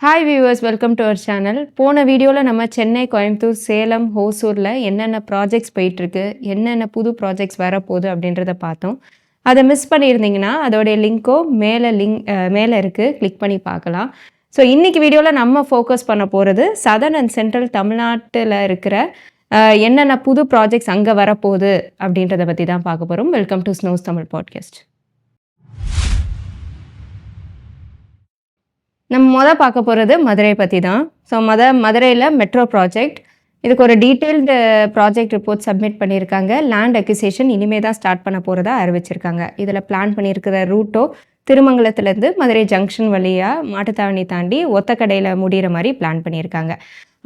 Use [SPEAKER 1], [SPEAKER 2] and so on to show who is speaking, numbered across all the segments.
[SPEAKER 1] Hi viewers welcome to our channel போன வீடியோவில் நம்ம சென்னை கோயம்புத்தூர் சேலம் ஹோசூரில் என்னென்ன ப்ராஜெக்ட்ஸ் போயிட்டுருக்கு என்னென்ன புது ப்ராஜெக்ட்ஸ் வரப்போகுது அப்படின்றத பார்த்தோம். அதை மிஸ் பண்ணியிருந்தீங்கன்னா அதோடைய லிங்க்கோ மேலே லிங்க் மேலே இருக்குது கிளிக் பண்ணி பார்க்கலாம். ஸோ இன்றைக்கி வீடியோவில் நம்ம ஃபோக்கஸ் பண்ண போகிறது சதர்ன் அண்ட் சென்ட்ரல் தமிழ்நாட்டில் இருக்கிற என்னென்ன புது ப்ராஜெக்ட்ஸ் அங்கே வரப்போகுது அப்படின்றத பற்றி தான் பார்க்க போகிறோம் welcome to Snows Tamil podcast நம்ம மொதல் பார்க்க போகிறது மதுரை பற்றி தான் ஸோ மத மதுரையில் மெட்ரோ ப்ராஜெக்ட் இதுக்கு ஒரு டீட்டெயில்டு ப்ராஜெக்ட் ரிப்போர்ட் சப்மிட் பண்ணியிருக்காங்க. லேண்ட் அக்யூசேஷன் இனிமே தான் ஸ்டார்ட் பண்ண போகிறதா அறிவிச்சிருக்காங்க. இதில் பிளான் பண்ணியிருக்கிற ரூட்டோ திருமங்கலத்துலேருந்து மதுரை ஜங்ஷன் வழியாக மாட்டுத்தாவணி தாண்டி ஒத்தக்கடையில் முடிகிற மாதிரி பிளான் பண்ணியிருக்காங்க.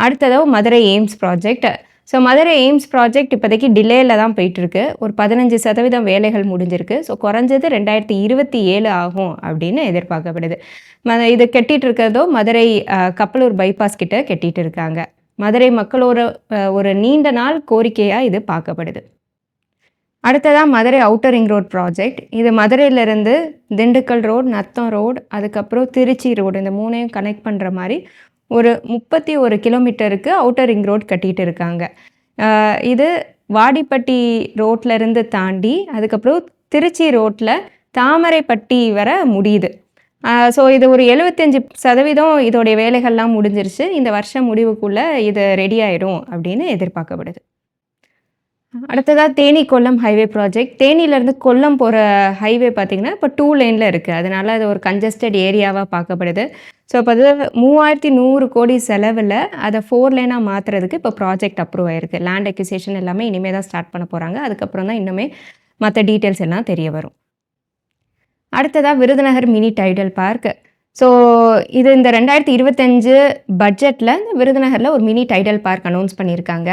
[SPEAKER 1] அடுத்ததோ Madurai AIIMS project so Madurai AIIMS project இப்போதைக்கு டிலேயில் தான் போயிட்டுருக்கு. ஒரு பதினஞ்சு சதவீதம் வேலைகள் முடிஞ்சிருக்கு. ஸோ குறைஞ்சது ரெண்டாயிரத்தி இருபத்தி ஏழு ஆகும் அப்படின்னு எதிர்பார்க்கப்படுது. ம இது கட்டிட்டு இருக்கிறதோ மதுரை கப்பலூர் பைபாஸ் கிட்ட கட்டிட்டு இருக்காங்க. மதுரை மக்களோட ஒரு நீண்ட நாள் கோரிக்கையாக இது பார்க்கப்படுது. அடுத்ததாக Madurai outer ring road project இது மதுரையிலேருந்து திண்டுக்கல் ரோடு நத்தம் ரோடு அதுக்கப்புறம் திருச்சி ரோடு இந்த மூணையும் கனெக்ட் பண்ணுற மாதிரி ஒரு முப்பத்தி ஒரு கிலோமீட்டருக்கு அவுட்டர் ரிங் ரோட் கட்டிட்டு இருக்காங்க இது வாடிப்பட்டி ரோட்லேருந்து தாண்டி அதுக்கப்புறம் திருச்சி ரோட்டில் தாமரைப்பட்டி வர முடியுது. ஸோ இது ஒரு எழுபத்தஞ்சி சதவீதம் இதோடைய வேலைகள்லாம் முடிஞ்சிருச்சு. இந்த வருஷம் முடிவுக்குள்ளே இது ரெடி ஆயிடும் அப்படின்னு எதிர்பார்க்கப்படுது. அடுத்ததாக தேனி கொல்லம் ஹைவே ப்ராஜெக்ட் தேனியிலேருந்து கொல்லம் போகிற ஹைவே பார்த்திங்கன்னா இப்போ டூ லைனில் இருக்குது அதனால் அது ஒரு கன்ஜஸ்டட் ஏரியாவாக பார்க்கப்படுது. ஸோ இப்போ அது மூவாயிரத்தி நூறு கோடி செலவில் அதை ஃபோர் லேனாக மாற்றுறதுக்கு இப்போ ப்ராஜெக்ட் அப்ரூவ் ஆயிருக்கு. லேண்ட் அக்யூசேஷன் எல்லாமே இனிமேல் தான் ஸ்டார்ட் பண்ண போகிறாங்க அதுக்கப்புறம் தான் இன்னுமே மற்ற டீட்டெயில்ஸ் எல்லாம் தெரிய வரும். அடுத்ததாக Virudhunagar mini Tidel park so இது இந்த ரெண்டாயிரத்தி இருபத்தஞ்சு பட்ஜெட்டில் விருதுநகரில் ஒரு மினி டைடல் பார்க் அனௌன்ஸ் பண்ணியிருக்காங்க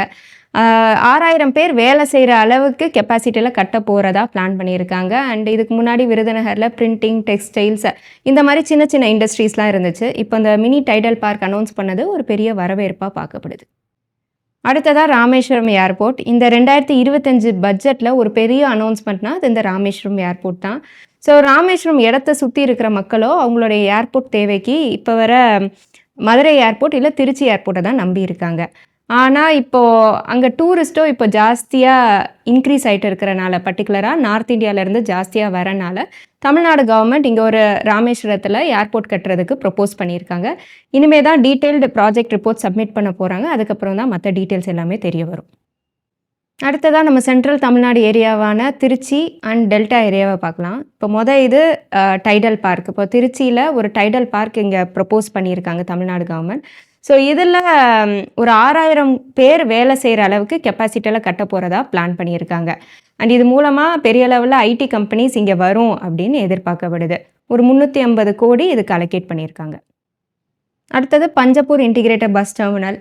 [SPEAKER 1] ஆறாயிரம் பேர் வேலை செய்கிற அளவுக்கு கெப்பாசிட்டியில் கட்ட போகிறதா பிளான் பண்ணியிருக்காங்க. அண்ட் இதுக்கு முன்னாடி விருதுநகரில் பிரிண்டிங் டெக்ஸ்டைல்ஸ் இந்த மாதிரி சின்ன சின்ன இண்டஸ்ட்ரீஸ்லாம் இருந்துச்சு. இப்போ இந்த மினி டைடல் பார்க் அனௌன்ஸ் பண்ணது ஒரு பெரிய வரவேற்பாக பார்க்கப்படுது. அடுத்ததாக ராமேஸ்வரம் ஏர்போர்ட். இந்த ரெண்டாயிரத்தி இருபத்தஞ்சு பட்ஜெட்டில் ஒரு பெரிய அனௌன்ஸ்மெண்ட்னா அது இந்த ராமேஸ்வரம் ஏர்போர்ட் தான். ஸோ ராமேஸ்வரம் இடத்த சுற்றி இருக்கிற மக்களோ அவங்களுடைய ஏர்போர்ட் தேவைக்கு இப்போ வர மதுரை ஏர்போர்ட் இல்லை திருச்சி ஏர்போர்ட்டை தான் நம்பி இருக்காங்க. ஆனால் இப்போது அங்கே டூரிஸ்ட்டும் இப்போ ஜாஸ்தியாக இன்க்ரீஸ் ஆகிட்டு இருக்கிறனால பர்டிகுலராக நார்த் இந்தியாவிலேருந்து ஜாஸ்தியாக வரனால தமிழ்நாடு கவர்மெண்ட் இங்கே ஒரு ராமேஸ்வரத்தில் ஏர்போர்ட் கட்டுறதுக்கு ப்ரொப்போஸ் பண்ணியிருக்காங்க. இனிமேல் தான் டீட்டெயில்டு ப்ராஜெக்ட் ரிப்போர்ட் சப்மிட் பண்ண போகிறாங்க அதுக்கப்புறம் தான் மற்ற டீட்டெயில்ஸ் எல்லாமே தெரிய வரும். அடுத்ததாக நம்ம சென்ட்ரல் தமிழ்நாடு ஏரியாவான திருச்சி அண்ட் டெல்டா ஏரியாவை பார்க்கலாம். இப்போ மொதல் இது டைடல் பார்க் இப்போ திருச்சியில் ஒரு டைடல் பார்க் இங்கே ப்ரப்போஸ் பண்ணியிருக்காங்க தமிழ்நாடு கவர்மெண்ட் ஸோ இதில் ஒரு ஆறாயிரம் பேர் வேலை செய்கிற அளவுக்கு கெப்பாசிட்டியில் கட்ட போகிறதா பிளான் பண்ணியிருக்காங்க. அண்ட் இது மூலமாக பெரிய அளவில் ஐடி கம்பெனிஸ் இங்கே வரும் அப்படின்னு எதிர்பார்க்கப்படுது. ஒரு முந்நூற்றி ஐம்பது கோடி இதுக்கு அலோகேட் பண்ணியிருக்காங்க. அடுத்தது Panjappur integrated bus terminal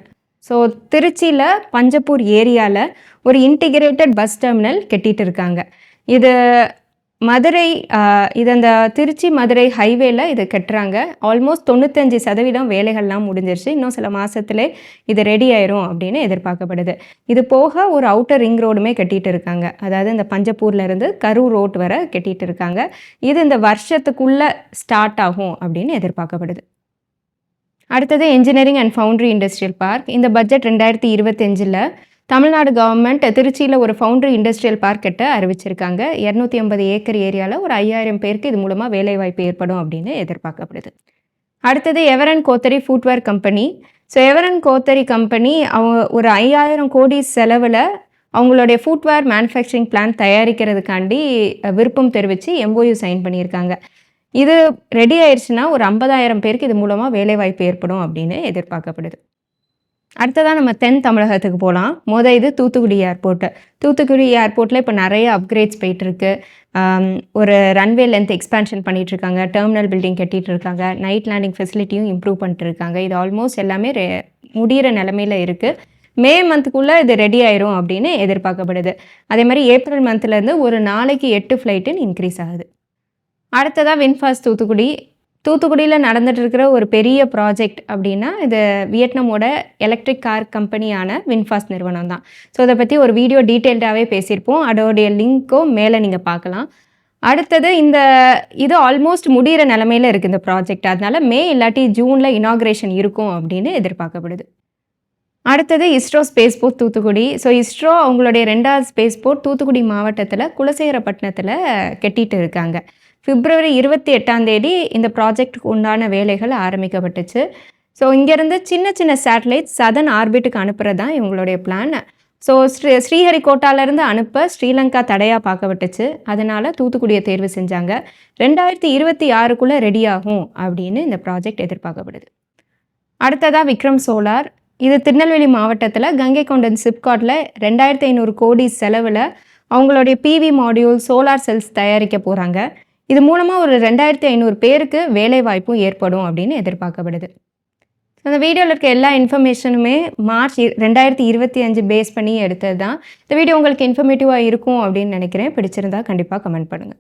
[SPEAKER 1] so திருச்சியில் பஞ்சப்பூர் ஏரியாவில் ஒரு இன்டிகிரேட்டட் பஸ் டெர்மினல் கட்டிகிட்டு இருக்காங்க. இது மதுரை இது அந்த திருச்சி மதுரை ஹைவேல இதை கட்டுறாங்க. ஆல்மோஸ்ட் தொண்ணூத்தஞ்சு சதவீதம் வேலைகள்லாம் முடிஞ்சிருச்சு. இன்னும் சில மாசத்திலே இது ரெடி ஆயிரும் அப்படின்னு எதிர்பார்க்கப்படுது. இது போக ஒரு அவுட்டர் ரிங் ரோடுமே கட்டிட்டு இருக்காங்க. அதாவது இந்த பஞ்சப்பூர்ல இருந்து கரூர் ரோட் வரை கட்டிட்டு இருக்காங்க. இது இந்த வருஷத்துக்குள்ள ஸ்டார்ட் ஆகும் அப்படின்னு எதிர்பார்க்கப்படுது. அடுத்தது engineering and foundry industrial park இந்த பட்ஜெட் ரெண்டாயிரத்தி இருபத்தஞ்சில் தமிழ்நாடு கவர்மெண்ட் திருச்சியில் ஒரு ஃபவுண்ட்ரி இண்டஸ்ட்ரியல் பார்க் கட்ட அறிவிச்சிருக்காங்க. இரநூத்தி ஐம்பது ஏக்கர் ஏரியாவில் ஒரு ஐயாயிரம் பேருக்கு இது மூலமாக வேலைவாய்ப்பு ஏற்படும் அப்படின்னு எதிர்பார்க்கப்படுது. அடுத்தது எவரன் கோத்தரி ஃபுட்வேர் கம்பெனி ஸோ எவரன் கோத்தரி கம்பெனி அவங்க ஒரு ஐயாயிரம் கோடி செலவில் அவங்களுடைய ஃபுட்வேர் மேனுஃபேக்சரிங் பிளான் தயாரிக்கிறதுக்காண்டி விருப்பம் தெரிவித்து எம்ஓயு சைன் பண்ணியிருக்காங்க. இது ரெடி ஆயிடுச்சுன்னா ஒரு ஐம்பதாயிரம் பேருக்கு இது மூலமாக வேலைவாய்ப்பு ஏற்படும் அப்படின்னு எதிர்பார்க்கப்படுது. அடுத்ததாக நம்ம தென் தமிழகத்துக்கு போகலாம் மொதல் இது தூத்துக்குடி ஏர்போர்ட்டு. தூத்துக்குடி ஏர்போர்ட்டில் இப்போ நிறைய அப்கிரேட்ஸ் போயிட்டுருக்கு. ஒரு ரன்வே லென்த் எக்ஸ்பேன்ஷன் பண்ணிகிட்ருக்காங்க டெர்மினல் பில்டிங் கட்டிகிட்டு இருக்காங்க நைட் லேண்டிங் ஃபெசிலிட்டியும் இம்ப்ரூவ் பண்ணிட்டுருக்காங்க. இது ஆல்மோஸ்ட் எல்லாமே ரெ முடிகிற நிலமையில இருக்குது மே மந்த்துக்குள்ளே இது ரெடி ஆயிரும் அப்படின்னு எதிர்பார்க்கப்படுது. அதே மாதிரி ஏப்ரல் மந்த்லேருந்து ஒரு நாளைக்கு எட்டு ஃப்ளைட்டுன்னு இன்க்ரீஸ் ஆகுது. அடுத்ததாக வின்ஃபாஸ்ட் தூத்துக்குடி. தூத்துக்குடியில் நடந்துட்டு இருக்கிற ஒரு பெரிய ப்ராஜெக்ட் அப்படின்னா இது வியட்நாமோட எலக்ட்ரிக் கார் கம்பெனியான வின்ஃபாஸ்ட் நிறுவனம் தான். ஸோ அதை பற்றி ஒரு வீடியோ டீட்டெயில்டாகவே பேசியிருப்போம். அதோடைய லிங்க்கும் மேலே நீங்கள் பார்க்கலாம். அடுத்தது இந்த இது ஆல்மோஸ்ட் முடியிற நிலமையில இருக்குது இந்த ப்ராஜெக்ட் அதனால மே இல்லாட்டி ஜூனில் இனாக்ரேஷன் இருக்கும் அப்படின்னு எதிர்பார்க்கப்படுது. அடுத்தது ISRO spaceport Thoothukudi. So ISRO அவங்களுடைய ரெண்டாவது ஸ்பேஸ் போர்ட் தூத்துக்குடி மாவட்டத்தில் குலசேகரப்பட்டினத்தில் கெட்டிட்டு இருக்காங்க. பிப்ரவரி இருபத்தி எட்டாம் தேதி இந்த ப்ராஜெக்ட்டுக்கு உண்டான வேலைகள் ஆரம்பிக்கப்பட்டுச்சு. ஸோ இங்கேருந்து சின்ன சின்ன சேட்டலைட் சதன் ஆர்பிட்டுக்கு அனுப்புறது தான் இவங்களுடைய பிளான் ஸோ ஸ்ரீ ஸ்ரீஹரிகோட்டாலேருந்து அனுப்ப ஸ்ரீலங்கா தடையாக பார்க்கப்பட்டுச்சு. அதனால் தூத்துக்குடியை தேர்வு செஞ்சாங்க. ரெண்டாயிரத்தி இருபத்தி ஆறுக்குள்ளே ரெடி ஆகும் அப்படின்னு இந்த ப்ராஜெக்ட் எதிர்பார்க்கப்படுது. அடுத்ததாக விக்ரம் சோலார். இது திருநெல்வேலி மாவட்டத்தில் கங்கை கொண்டன் சிப்காட்டில் ரெண்டாயிரத்தி ஐநூறு கோடி செலவில் அவங்களுடைய பிவி மாடியூல் சோலார் செல்ஸ் தயாரிக்க போகிறாங்க இது மூலமாக ஒரு ரெண்டாயிரத்தி ஐநூறு பேருக்கு வேலை வாய்ப்பும் ஏற்படும் அப்படின்னு எதிர்பார்க்கப்படுது. அந்த வீடியோவில் இருக்க எல்லா இன்ஃபர்மேஷனுமே மார்ச் ரெண்டாயிரத்தி இருபத்தி அஞ்சு பேஸ் பண்ணி எடுத்தது தான் இந்த வீடியோ உங்களுக்கு இன்ஃபர்மேட்டிவாக இருக்கும் அப்படின்னு நினைக்கிறேன். பிடிச்சிருந்தா கண்டிப்பாக கமெண்ட் பண்ணுங்கள்